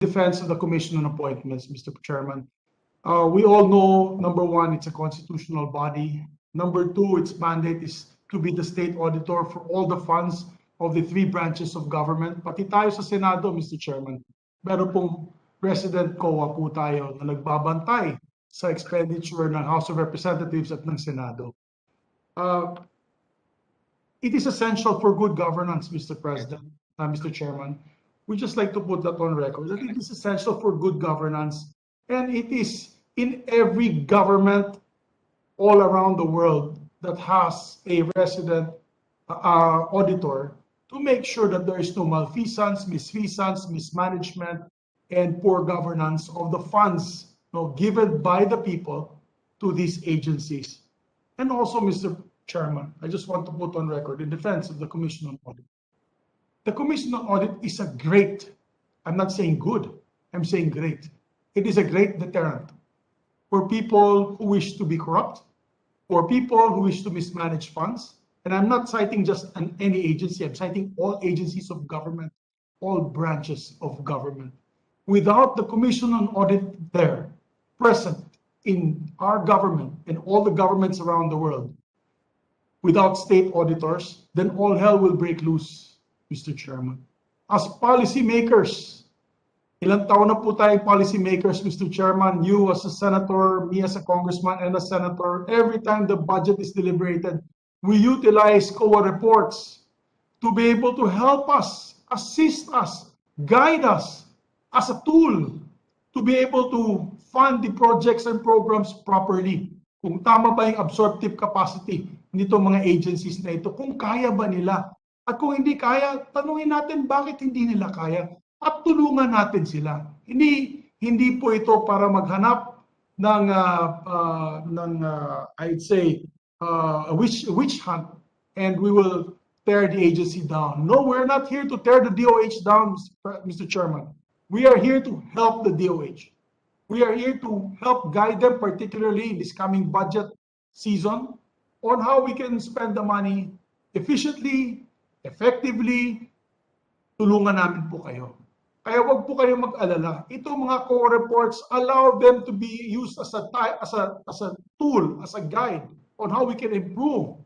defense of the commission on appointments, Mr. Chairman. Uh, we all know, number one, it's a constitutional body. Number two, its mandate is to be the state auditor for all the funds of the three branches of government. Pati tayo sa Senado, Mr. Chairman, meron pong resident COA po tayo na nagbabantay sa expenditure ng House of Representatives at ng Senado. Uh, it is essential for good governance, Mr. President, uh, Mr. Chairman. We just like to put that on record, I think it is essential for good governance. And it is in every government all around the world that has a resident uh, auditor to make sure that there is no malfeasance, misfeasance, mismanagement, and poor governance of the funds you know, given by the people to these agencies. And also, Mr. Chairman, I just want to put on record in defense of the Commission on Audit. The Commission on Audit is a great, I'm not saying good, I'm saying great. It is a great deterrent for people who wish to be corrupt, for people who wish to mismanage funds. And I'm not citing just an, any agency, I'm citing all agencies of government, all branches of government. Without the Commission on Audit there, present in our government and all the governments around the world, without state auditors, then all hell will break loose, Mr. Chairman. As policymakers, ilang taon na po tayong policymakers, Mr. Chairman, you as a senator, me as a congressman and a senator, every time the budget is deliberated, we utilize COA reports to be able to help us, assist us, guide us as a tool to be able to fund the projects and programs properly. Kung tama ba yung absorptive capacity nito mga agencies na ito, kung kaya ba nila. At kung hindi kaya, tanungin natin bakit hindi nila kaya at tulungan natin sila. Hindi hindi po ito para maghanap ng uh, uh, ng uh, I'd say uh, witch witch hunt and we will tear the agency down. No, we're not here to tear the DOH down, Mr. Chairman. We are here to help the DOH. We are here to help guide them, particularly in this coming budget season, on how we can spend the money efficiently, effectively. Tulungan namin po kayo. Kaya wag po kayo mag-alala. Ito mga core reports allow them to be used as a as a as a tool, as a guide on how we can improve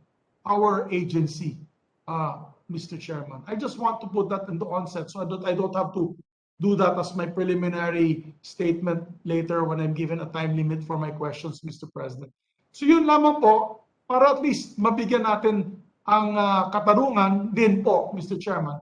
our agency, uh, Mr. Chairman. I just want to put that in the onset so that I don't have to do that as my preliminary statement later when I'm given a time limit for my questions, Mr. President. So yun lamang po, para at least mabigyan natin ang uh, katarungan din po, Mr. Chairman,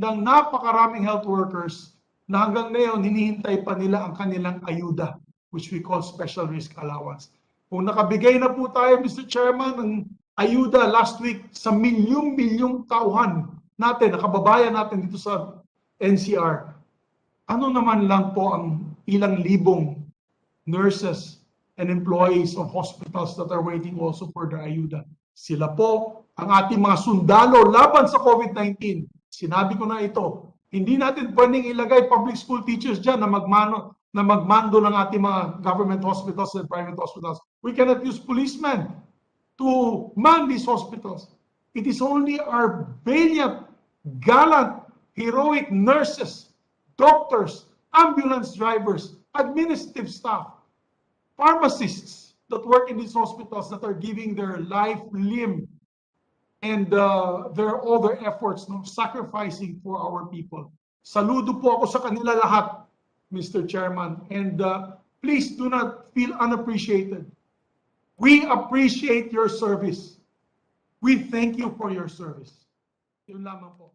ng napakaraming health workers na hanggang ngayon hinihintay pa nila ang kanilang ayuda, which we call special risk allowance. Kung nakabigay na po tayo, Mr. Chairman, ng ayuda last week sa milyong-milyong tauhan natin, nakababayan natin dito sa NCR, ano naman lang po ang ilang libong nurses and employees of hospitals that are waiting also for their ayuda. Sila po ang ating mga sundalo laban sa COVID-19. Sinabi ko na ito, hindi natin pwedeng ilagay public school teachers dyan na magmano na magmando ng ating mga government hospitals and private hospitals. We cannot use policemen to man these hospitals. It is only our valiant, gallant, heroic nurses, doctors, ambulance drivers, administrative staff, pharmacists that work in these hospitals that are giving their life, limb, and uh, their all their efforts, no, sacrificing for our people. Saludo po ako sa kanila lahat, Mr. Chairman, and uh, please do not feel unappreciated. We appreciate your service. We thank you for your service. Yun lamang po.